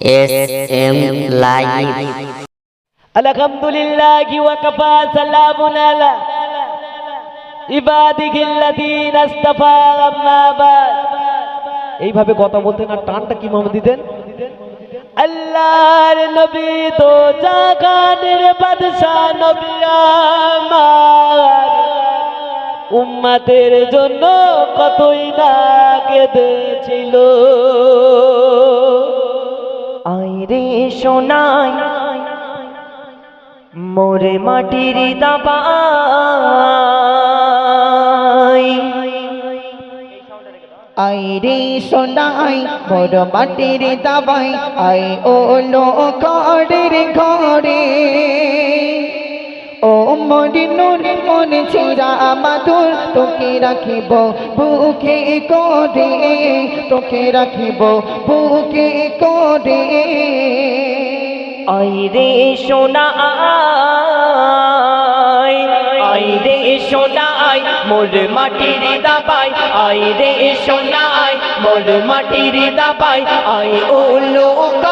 S M live আলহামদুলিল্লাহি ওয়া কাফা সালামুন আলা ইবাদিহিল্লাযীনা ইসতাফা আম্মা বাদ এইভাবে কথা বলতেন আর টানটা কি মোহাম্মদ দিতেন? আল্লাহর নবী তো জাগানের বাদশা নবী আমার। উম্মাতের জন্য কতই না কেঁদেছিল। আইরে সোনাই, মোরে মাটির দাবাই। আইরে সোনাই বড় মাটির দাবাই আই ও লো ঘরের ঘরে। ও মরি নূর, মনে ছিরা মাধুর, তোকে রাখিব বুকে করে, তোকে রাখিব বুকে করে। আইরে সোনা আই আইরে সোনা আই মোর মাটির দাবাই আইরে সোনা আই মোর মাটির দাবাই আই কারের ঘরে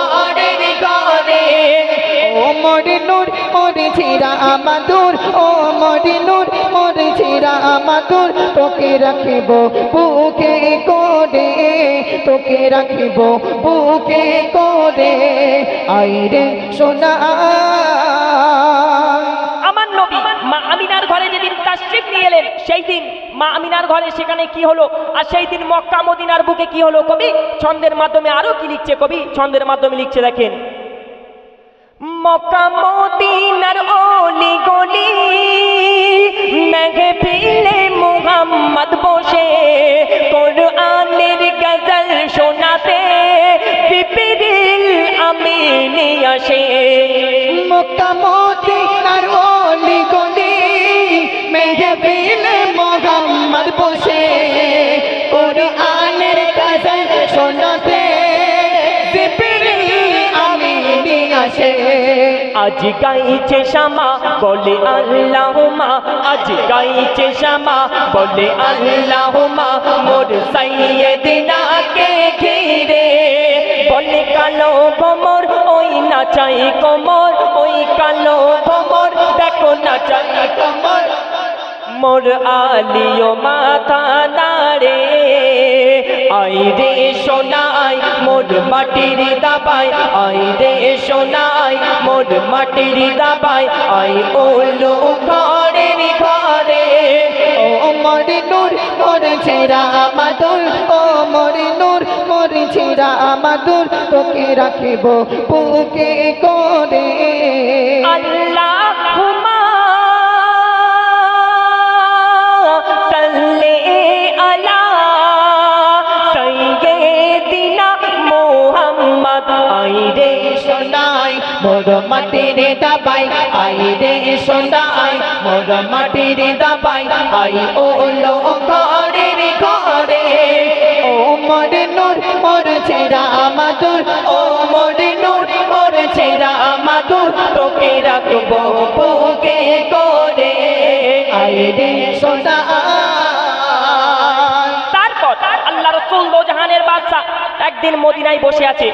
ও মরি নূর মরে ছিরা মাধুর ও মরি নূর মরে ছিরা মাধুর তোকে রাখিব বুকে করে, তোকে রাখিব বুকে করে। আইরে সোনা। আমার নবী মা আমিনার ঘরে যেদিন তাশরিফ নিয়ে এলেন, সেই দিন মা আমিনার ঘরে সেখানে কি হলো? আর সেই দিন মক্কা, মদিনার বুকে কি হলো কবি? ছন্দের মাধ্যমে আরও কি লিখছে কবি? ছন্দের মাধ্যমে লিখছে দেখেন মক্কা মদিনার অলি গলি, মেঘে ফিলে মুহাম্মদ বসে। কোরআনের গজল শোনাতে পিপিরিল আমিনি আসে। মক্কা আজ গাইছে শামা বলে আল্লাহুমা আজ গাইছে শামা বলে আল্লাহুমা মোর সাইয়েদিনা কে ঘিরে বলে কালো ভমর ওই নাচাই কোমর, ওই কালো ভমর দেখো নাচাই কোমর। মোর আলিও মাথা নাড়ে আই রে সোনাই, মোর মাটির দাবাই। আই রে সোনাই, মোর মাটির দাবাই। আই ওলো ঘরের ঘরে। ও মরি নূর, মোর ছেড়া মাদুর। ও মরি নূর, মোর ছেড়া মাদুর। তোকে রাখিব বুকে করে। আল্লাহুম্মা মোর মাটির দাবাই, আই রে সোনাই মোর মাটির দাবাই, আই ও লো ঘরের ঘরে। ও মোর নূর, মোর ছেড়া মাদুর ও মোর নূর, মোর ছেড়া মাদুর তোকে রাখব বুকে করে। আই রে সোনাই রসুল দোজাহানের বাদশাহ একদিন মদিনায় বসে আছে।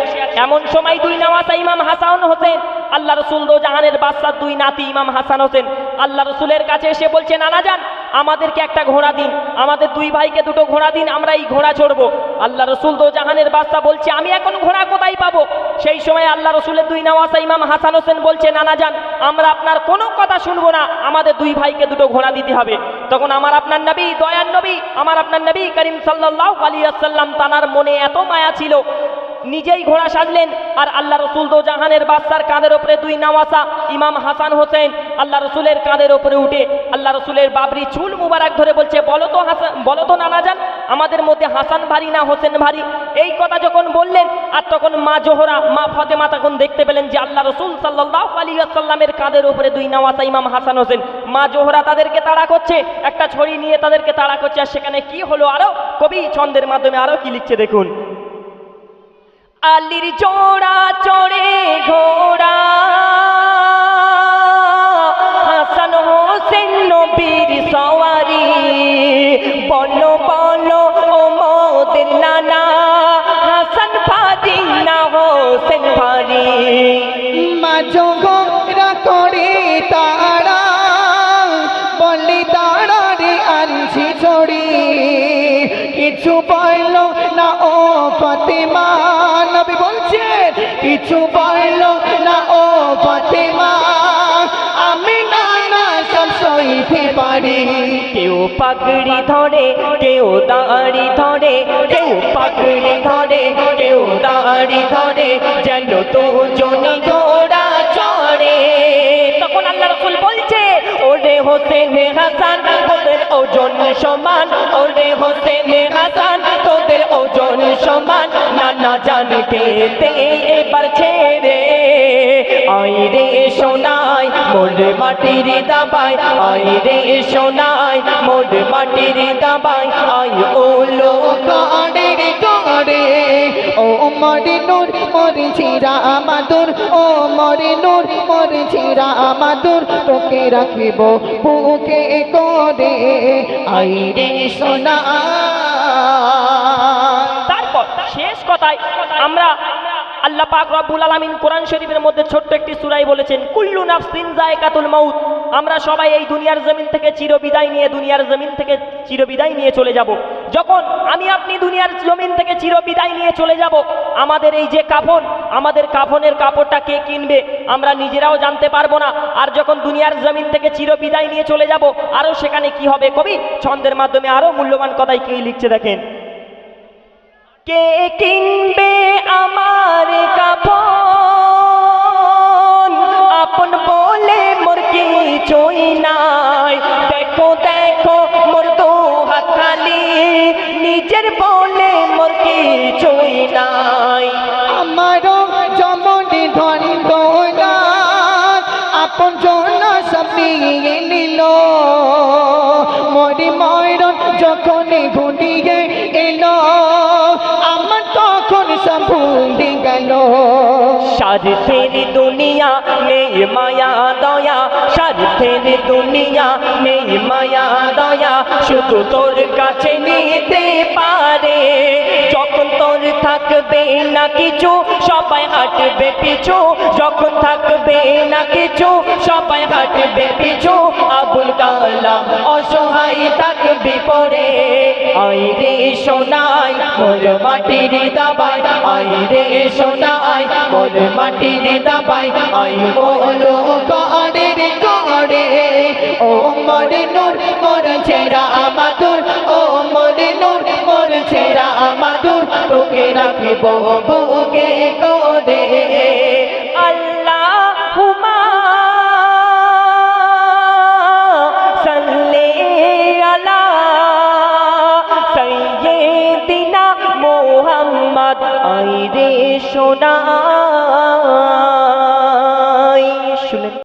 এমন সময় দুই নামাজা ইমাম হাসান হোসেন, আল্লাহ রসুল দোজাহানের বাদশাহ দুই নাতি ইমাম হাসান হোসেন, আল্লাহ রসুলের কাছে এসে বলছে, নানা যান আমাদেরকে একটা ঘোড়া দিন। আমাদের দুই ভাইকে দুটো ঘোড়া দিন আমরা এই ঘোড়া চড়বো। আল্লাহ রসুল দোজাহানের বাদশা বলছে, আমি এখন ঘোড়া কোথায় পাবো? সেই সময় আল্লাহ রসুলের দুই নওয়াসা ইমাম হাসান হোসেন বলছে, নানা যান আমরা আপনার কোনো কথা শুনব না, আমাদের দুই ভাইকে দুটো ঘোড়া দিতে হবে। তখন আমার আপনার নবী, দয়ার নবী, আমার আপনার নবী করিম সাল্লাহ আলী আসাল্লাম তানার মনে এত মায়া ছিল নিজেই ঘোড়া সাজলেন। আর আল্লাহ রসুল দো জাহানের বাদশার কাঁধের ওপরে দুই নাওয়াসা, ইমাম হাসান হোসেন, আল্লাহ রসুলের কাঁধের ওপরে উঠে আল্লাহ রসুলের বাবরি চুল মুবারক ধরে বলছে, বলো তো হাসান, বলো তো নানা যান আমাদের মধ্যে হাসান ভারী না হোসেন ভারী? এই কথা যখন বললেন, আর তখন মা জোহরা, মা ফতেমা তখন দেখতে পেলেন যে আল্লাহ রসুল সাল্লাহ আলী আসাল্লামের কাঁধের ওপরে দুই নাওয়াসা, ইমাম হাসান হোসেন। মা জোহরা তাদেরকে তাড়া করছে, একটা ছড়ি নিয়ে তাদেরকে তাড়া করছে, আর সেখানে কি হলো আরও কবি ছন্দের মাধ্যমে আরও কি লিখছে দেখুন। আলির জোড়া চড়ে ঘোড়া। হাসান হোসেন নবীর সওয়ারি। বলো বলো, ও মোদের নানা। হাসান ভারি না হোসেন ভারি। মা যোগরা করে তারা কিছু বলল না, ও ফাতেমা, আমি না না সব সইতে পারি। কেউ পাগড়ি ধরে, কেউ দাড়ি ধরে, কেউ পাগড়ি ধরে, কেউ দাড়ি ধরে, যেন তো জনি ঘোড়া চড়ে। তখন আল্লাহ রসুল বলছে, ওরে হোসেন হাসান, তোদের ওজন সমান, ওরে হোসেন হাসান, তোদের ওজন সমান নানা জানকে দে, এবার ছেড়ে। আই রে সোনাই, মোর মাটির দাবাই আই রে সোনাই, মোর মাটির দাবাই আই ওলো কাড়ে রে কাড়ে ও মরে নূর, মরে ছিরা আমাদুর ও মরে নূর, মরে ছিরা আমাদুর তোকে রাখিব বুকে করে। আই রে সোনা শেষ কথায় আমরা আল্লাহ পাক রব্বুল আলামিন কোরআন শরীফের মধ্যে ছোট্ট একটি সূরাই বলেছেন, কুল্লু নাফসিন যায়কাতুল মাউত। আমরা সবাই এই দুনিয়ার জমিন থেকে চিরবিদায় নিয়ে দুনিয়ার জমিন থেকে চিরবিদায় নিয়ে চলে যাব। যখন আমি আপনি দুনিয়ার জমিন থেকে চিরবিদায় নিয়ে চলে যাব, আমাদের এই যে কাফন, আমাদের কাফনের কাপড়টা কে কিনবে, আমরা নিজেরাও জানতে পারব না। আর যখন দুনিয়ার জমিন থেকে চিরবিদায় নিয়ে চলে যাব আরও সেখানে কি হবে? কবি, ছন্দের মাধ্যমে আরও মূল্যবান কথাই কে লিখছে দেখেন? কে কিনবে আমার কাপন আপন বলে মোর কিছুই নাই। দেখো দেখো, মোর দু হাত খালি। নিজের বলে মোর কিছুই নাই। আমারও জমনি ধন্দ না আপন জন সব নিয়ে নিল। মরি ময়রন যখন ঘুরিয়ে এলো স্বার্থের দুনিয়া নেই মায়া, দয়া। স্বার্থের দুনিয়া নেই মায়া, দয়া। শুধু তোর কাছে নিতে পারে। যখন তোর থাকবে না কিছু, সবাই হাঁটবে পিছু। যখন থাকবে না কিছু, সবাই হাঁটবে পিছু। আবুল কালাম অসহায় থাকবে পরে। আই রে সোনাই, মোর মাটির দাবাই, আই রে সোনাই, মোর মাটির দাবাই, আই বলো করে রে করে ও মরে নূর, মোর ছেড়া আমাদুর, ও মরে নূর, মোর ছেড়া আমাদুর, তোকে রাখিব বুকে করে আইরে সোনা